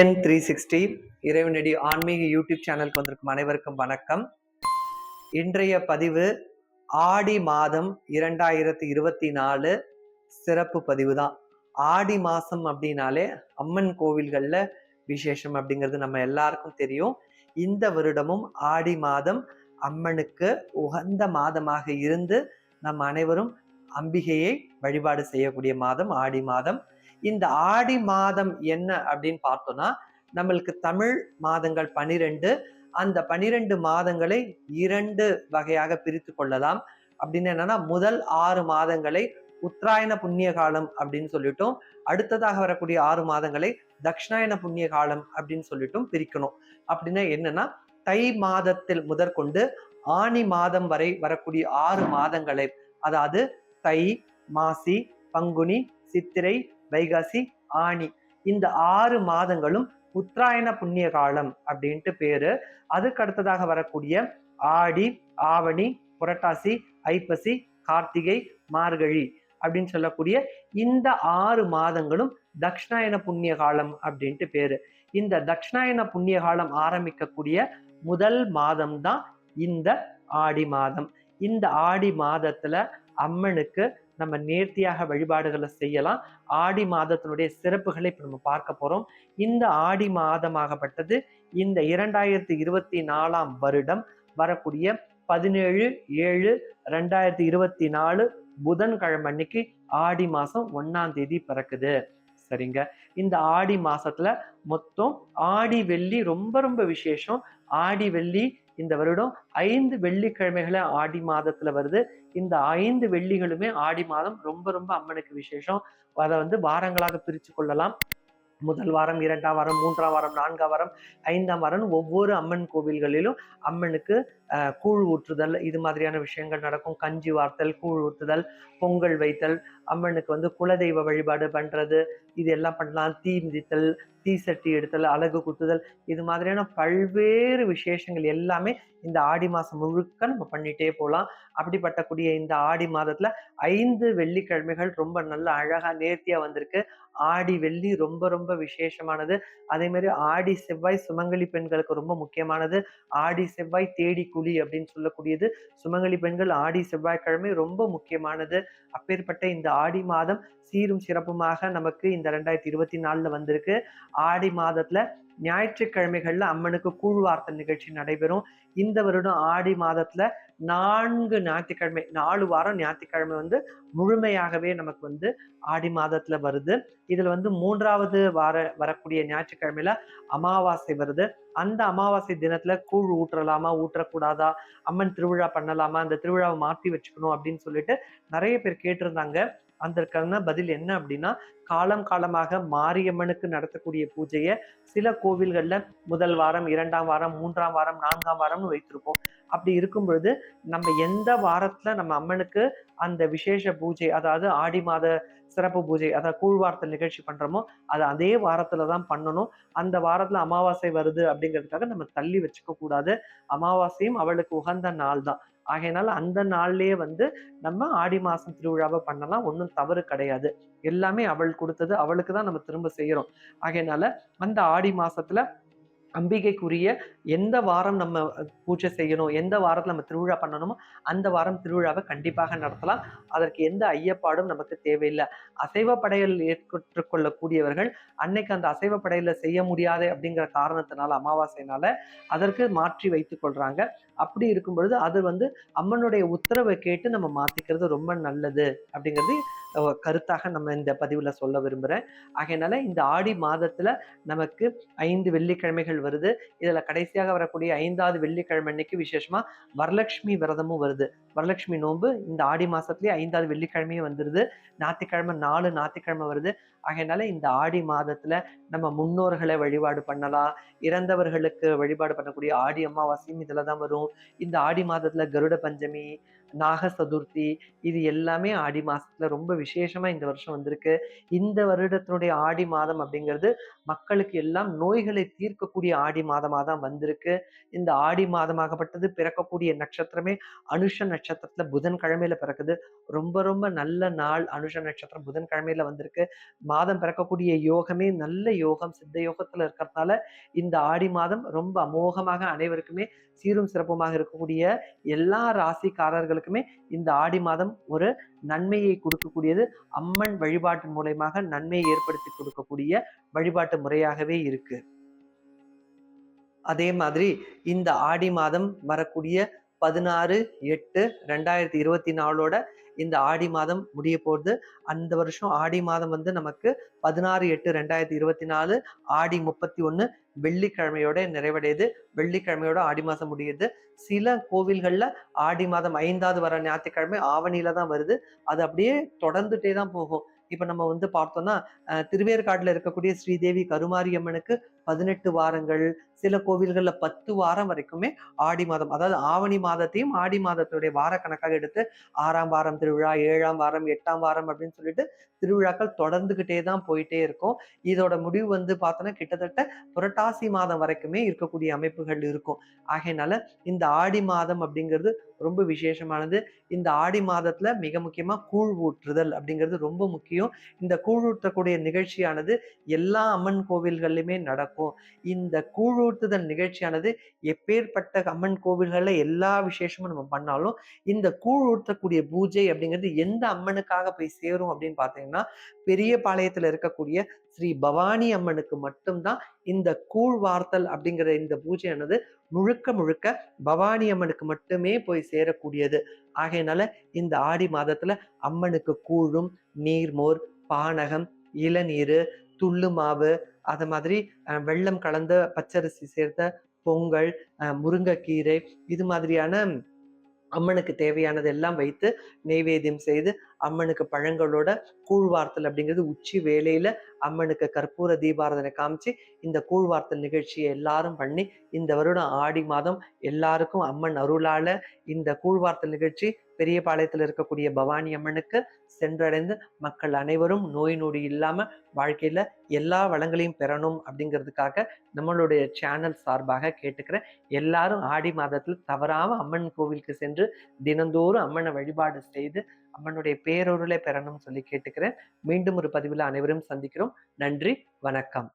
TN three sixty இறைவனடி ஆன்மீக YouTube சேனலுக்கு வந்திருக்கும் அனைவருக்கும் வணக்கம். இன்றைய பதிவு ஆடி மாதம் இரண்டாயிரத்தி இருபத்தி நாலு சிறப்பு பதிவு தான். ஆடி மாதம் அப்படின்னாலே அம்மன் கோவில்களில் விசேஷம் அப்படிங்கிறது நம்ம எல்லாருக்கும் தெரியும். இந்த வருடமும் ஆடி மாதம் அம்மனுக்கு உகந்த மாதமாக இருந்து நம் அனைவரும் அம்பிகையை வழிபாடு செய்யக்கூடிய மாதம் ஆடி மாதம். இந்த ஆடி மாதம் என்ன அப்படின்னு பார்த்தோம்னா நம்மளுக்கு தமிழ் மாதங்கள் பனிரெண்டு. அந்த பனிரெண்டு மாதங்களை இரண்டு வகையாக பிரித்து கொள்ளலாம். அப்படின்னு என்னன்னா முதல் ஆறு மாதங்களை உத்தராயண புண்ணிய காலம் அப்படின்னு சொல்லிட்டும் அடுத்ததாக வரக்கூடிய ஆறு மாதங்களை தக்ஷணாயன புண்ணிய காலம் அப்படின்னு சொல்லிட்டும் பிரிக்கணும். அப்படின்னா என்னன்னா தை மாதத்தில் முதற்கொண்டு ஆனி மாதம் வரை வரக்கூடிய ஆறு மாதங்களை அதாவது தை மாசி பங்குனி சித்திரை வைகாசி ஆணி. இந்த ஆறு மாதங்களும் உத்தராயண புண்ணிய காலம் அப்படின்ட்டு பேரு. அதுக்கு அடுத்ததாக வரக்கூடிய ஆடி ஆவணி புரட்டாசி ஐப்பசி கார்த்திகை மார்கழி அப்படின்னு சொல்லக்கூடிய இந்த ஆறு மாதங்களும் தக்ஷணாயன புண்ணிய காலம் அப்படின்ட்டு பேரு. இந்த தக்ஷணாயன புண்ணிய காலம் ஆரம்பிக்கக்கூடிய முதல் மாதம் தான் இந்த ஆடி மாதம். இந்த ஆடி மாதத்துல அம்மனுக்கு நம்ம நேர்த்தியாக வழிபாடுகளை செய்யலாம். ஆடி மாதத்தினுடைய சிறப்புகளை இப்போ நம்ம பார்க்க போகிறோம் இந்த ஆடி மாதமாகப்பட்டது இந்த இரண்டாயிரத்தி இருபத்தி நாலாம் வருடம் வரக்கூடிய பதினேழு ஏழு ரெண்டாயிரத்தி இருபத்தி நாலு புதன்கிழமை அன்னைக்கு ஆடி மாதம் ஒன்றாம் தேதி பிறக்குது. சரிங்க? இந்த ஆடி மாசத்துல மொத்தம் ஆடி வெள்ளி ரொம்ப ரொம்ப விசேஷம். ஆடி வெள்ளி இந்த வருடம் ஐந்து வெள்ளிக்கிழமைகளை ஆடி மாதத்துல வருது. இந்த ஐந்து வெள்ளிகளுமே ஆடி மாதம் ரொம்ப ரொம்ப அம்மனுக்கு விசேஷம். அதை வந்து வாரங்களாக பிரித்து கொள்ளலாம். முதல் வாரம் இரண்டாம் வாரம் மூன்றாம் வாரம் நான்காம் வாரம் ஐந்தாம் வாரம் ஒவ்வொரு அம்மன் கோவில்களிலும் அம்மனுக்கு கூழ் ஊற்றுதல் இது மாதிரியான விஷயங்கள் நடக்கும். கஞ்சி வார்த்தல் கூழ் ஊற்றுதல் பொங்கல் வைத்தல் அம்மனுக்கு வந்து குலதெய்வ வழிபாடு பண்றது இது எல்லாம் பண்ணலாம். தீ மிதித்தல் தீ சட்டி எடுத்தல் அழகு குத்துதல் இது மாதிரியான பல்வேறு விசேஷங்கள் எல்லாமே இந்த ஆடி மாதம் முழுக்க நம்ம பண்ணிட்டே போகலாம் அப்படிப்பட்ட கூடிய இந்த ஆடி மாதத்துல ஐந்து வெள்ளிக்கிழமைகள் ரொம்ப நல்ல அழகா நேர்த்தியா வந்திருக்கு. ஆடி வெள்ளி ரொம்ப ரொம்ப விசேஷமானது. அதே மாதிரி ஆடி செவ்வாய் சுமங்கலி பெண்களுக்கு ரொம்ப முக்கியமானது. ஆடி செவ்வாய் தேடி குழி அப்படின்னு சொல்லக்கூடியது. சுமங்கலி பெண்கள் ஆடி செவ்வாய்க்கிழமை ரொம்ப முக்கியமானது. அப்பேற்பட்ட இந்த ஆடி மாதம் சீரும் சிறப்புமாக நமக்கு இந்த ரெண்டாயிரத்தி இருபத்தி நாலுல வந்திருக்கு. ஆடி மாதத்துல ஞாயிற்றுக்கிழமைகள்ல அம்மனுக்கு கூழ்வார்த்தல் நிகழ்ச்சி நடைபெறும். இந்த வருடம் ஆடி மாதத்துல நான்கு ஞாயிற்றுக்கிழமை நாலு வாரம் ஞாயிற்றுக்கிழமை வந்து முழுமையாகவே நமக்கு வந்து ஆடி மாதத்துல வருது. இதுல வந்து மூன்றாவது வார வரக்கூடிய ஞாயிற்றுக்கிழமையில அமாவாசை வருது. அந்த அமாவாசை தினத்துல கூழ் ஊற்றலாமா ஊற்றக்கூடாதா அம்மன் திருவிழா பண்ணலாமா அந்த திருவிழாவை மாற்றி வச்சுக்கணும் அப்படின்னு சொல்லிட்டு நிறைய பேர் கேட்டிருந்தாங்க. அதற்கான பதில் என்ன அப்படின்னா காலம் காலமாக மாரியம்மனுக்கு நடத்தக்கூடிய பூஜையை சில கோவில்களில் முதல் வாரம் இரண்டாம் வாரம் மூன்றாம் வாரம் நான்காம் வாரம்னு வைத்திருப்போம். அப்படி இருக்கும் பொழுது நம்ம எந்த வாரத்துல நம்ம அம்மனுக்கு அந்த விசேஷ பூஜை அதாவது ஆடி மாத சிறப்பு பூஜை அதாவது கூழ்வார்த்தல் நிகழ்ச்சி பண்றோமோ அது அதே வாரத்துல தான் பண்ணணும். அந்த வாரத்துல அமாவாசை வருது அப்படிங்கிறதுக்காக நம்ம தள்ளி வச்சுக்க கூடாது அமாவாசையும் அவளுக்கு உகந்த நாள் தான் ஆகையினால அந்த நாள்லயே வந்து நம்ம ஆடி மாசம் திருவிழாவை பண்ணலாம். ஒன்றும் தவறு கிடையாது. எல்லாமே அவள் கொடுத்தது அவளுக்கு தான் நம்ம திரும்ப செய்யறோம். ஆகையினால அந்த ஆடி மாசத்துல அம்பிகைக்குரிய எந்த வாரம் நம்ம பூஜை செய்யணும் எந்த வாரத்தில் நம்ம திருவிழா பண்ணணுமோ அந்த வாரம் திருவிழாவை கண்டிப்பாக நடத்தலாம். அதற்கு எந்த ஐயப்பாடும் நமக்கு தேவையில்லை. அசைவ படையல் ஏற்றுக் கொள்ளக்கூடியவர்கள் அன்னைக்கு அந்த அசைவ படையல செய்ய முடியாது அப்படிங்கிற காரணத்தினால அமாவாசைனால அதற்கு மாற்றி வைத்துக் கொள்றாங்க. அப்படி இருக்கும் பொழுது அது வந்து அம்மனுடைய உத்தரவை கேட்டு நம்ம மாத்திக்கிறது ரொம்ப நல்லது அப்படிங்கிறது கருத்தாக நம்ம இந்த பதிவில் சொல்ல விரும்புகிறேன் ஆகையினால இந்த ஆடி மாதத்தில் நமக்கு ஐந்து வெள்ளிக்கிழமைகள் வருது. இதில் கடைசியாக வரக்கூடிய ஐந்தாவது வெள்ளிக்கிழமை அன்னைக்கு விசேஷமாக வரலட்சுமி விரதமும் வருது. வரலட்சுமி நோன்பு இந்த ஆடி மாதத்துலேயே ஐந்தாவது வெள்ளிக்கிழமையும் வந்துடுது ஞாயிற்றுக்கிழமை நாலு ஞாயிற்றுக்கிழமை வருது. ஆகையினால இந்த ஆடி மாதத்தில் நம்ம முன்னோர்களை வழிபாடு பண்ணலாம். இறந்தவர்களுக்கு வழிபாடு பண்ணக்கூடிய ஆடி அமாவாசையும் இதில் தான் வரும். இந்த ஆடி மாதத்தில் கருட பஞ்சமி நாக சதுர்த்தி இது எல்லாமே ஆடி மாசத்துல ரொம்ப விசேஷமா இந்த வருஷம் வந்திருக்கு. இந்த வருடத்தினுடைய ஆடி மாதம் அப்படிங்கிறது மக்களுக்கு எல்லாம் நோய்களை தீர்க்கக்கூடிய ஆடி மாதமாக தான் வந்திருக்கு. இந்த ஆடி மாதமாகப்பட்டது பிறக்கக்கூடிய நட்சத்திரமே அனுஷ நட்சத்திரத்துல புதன் கிழமையில பிறக்குது. ரொம்ப ரொம்ப நல்ல நாள் அனுஷ நட்சத்திரம் புதன் கிழமையில வந்திருக்கு. மாதம் பிறக்கக்கூடிய யோகமே நல்ல யோகம் சித்த யோகத்துல இருக்கிறதுனால இந்த ஆடி மாதம் ரொம்ப அமோகமாக அனைவருக்குமே சீரும் சிறப்புமாக இருக்கக்கூடிய எல்லா ராசிக்காரர்களும் இந்த ஆடி மாதம் ஒரு நன்மையை கொடுக்கக்கூடியது. அம்மன் வழிபாட்டு மூலயமாக நன்மையை ஏற்படுத்தி கொடுக்கக்கூடிய வழிபாட்டு முறையாகவே இருக்கு. அதே மாதிரி இந்த ஆடி மாதம் வரக்கூடிய பதினாறு எட்டு ரெண்டாயிரத்தி இருபத்தி நாலோட இந்த ஆடி மாதம் முடிய போகுது. அந்த வருஷம் ஆடி மாதம் வந்து நமக்கு பதினாறு எட்டு ரெண்டாயிரத்தி இருபத்தி நாலு ஆடி முப்பத்தி ஒன்று வெள்ளிக்கிழமையோட நிறைவடையுது. வெள்ளிக்கிழமையோட ஆடி மாதம் முடியுது. சில கோவில்களில் ஆடி மாதம் ஐந்தாவது வர ஞாயிற்றுக்கிழமை ஆவணியில தான் வருது. அது அப்படியே தொடர்ந்துட்டே தான் போகும். இப்போ நம்ம வந்து பார்த்தோம்னா திருவேற்காட்டில் இருக்கக்கூடிய ஸ்ரீதேவி கருமாரியம்மனுக்கு பதினெட்டு வாரங்கள் சில கோவில்களில் பத்து வாரம் வரைக்குமே ஆடி மாதம் அதாவது ஆவணி மாதத்தையும் ஆடி மாதத்துடைய வார கணக்காக எடுத்து ஆறாம் வாரம் திருவிழா ஏழாம் வாரம் எட்டாம் வாரம் அப்படின்னு சொல்லிட்டு திருவிழாக்கள் தொடர்ந்துகிட்டே தான் போயிட்டே இருக்கும். இதோட முடிவு வந்து பார்த்தோன்னா கிட்டத்தட்ட புரட்டாசி மாதம் வரைக்குமே இருக்கக்கூடிய அமைப்புகள் இருக்கும். ஆகையினால இந்த ஆடி மாதம் அப்படிங்கிறது ரொம்ப விசேஷமானது. இந்த ஆடி மாதத்துல மிக முக்கியமா கூழ் ஊற்றுதல் அப்படிங்கிறது ரொம்ப முக்கியம். இந்த கூழ் ஊற்றக்கூடிய நிகழ்ச்சியானது எல்லா அம்மன் கோவில்கள்லையுமே நடக்கும். இந்த கூழ் நிகழ்ச்சியானது எப்பேற்பட்ட அம்மன் கோவில்களில் எல்லா விசேஷமும் நம்ம பண்ணாலும் இந்த கூழ் பூஜை அப்படிங்கிறது எந்த அம்மனுக்காக போய் சேரும் அப்படின்னு பார்த்தீங்கன்னா பெரிய பாளையத்தில் இருக்கக்கூடிய ஸ்ரீ பவானி அம்மனுக்கு மட்டும்தான் இந்த கூழ் வார்த்தல் அப்படிங்கிற இந்த பூஜையானது முழுக்க முழுக்க பவானி அம்மனுக்கு மட்டுமே போய் சேரக்கூடியது. ஆகையினால இந்த ஆடி மாதத்துல அம்மனுக்கு கூழும் நீர்மோர் பானகம் இளநீர் துள்ளு மாவு அது மாதிரி வெள்ளம் கலந்த பச்சரிசி சேர்த்த பொங்கல் முருங்கைக்கீரை இது மாதிரியான அம்மனுக்கு தேவையானது எல்லாம் வைத்து நெய்வேத்தியம் செய்து அம்மனுக்கு பழங்களோட கூழ்வார்த்தல் அப்படிங்கிறது உச்சி வேலையில அம்மனுக்கு கற்பூர தீபாரதனை காமிச்சு இந்த கூழ்வார்த்தல் நிகழ்ச்சியை எல்லாரும் பண்ணி இந்த வருடம் ஆடி மாதம் எல்லாருக்கும் அம்மன் அருளால இந்த கூழ்வார்த்தல் நிகழ்ச்சி பெரிய பாளையத்தில் இருக்கக்கூடிய பவானி அம்மனுக்கு சென்றடைந்து மக்கள் அனைவரும் நோய் நொடி இல்லாம வாழ்க்கையில எல்லா வளங்களையும் பெறணும் அப்படிங்கிறதுக்காக நம்மளுடைய சேனல் சார்பாக கேட்டுக்கிறேன். எல்லாரும் ஆடி மாதத்தில் தவறாம அம்மன் கோவிலுக்கு சென்று தினந்தோறும் அம்மனை வழிபாடு செய்து அம்மனுடைய பேரொருளை பெறணும்னு சொல்லி கேட்டுக்கிறேன். மீண்டும் ஒரு பதிவில் அனைவரும் சந்திக்கிறோம். நன்றி வணக்கம்.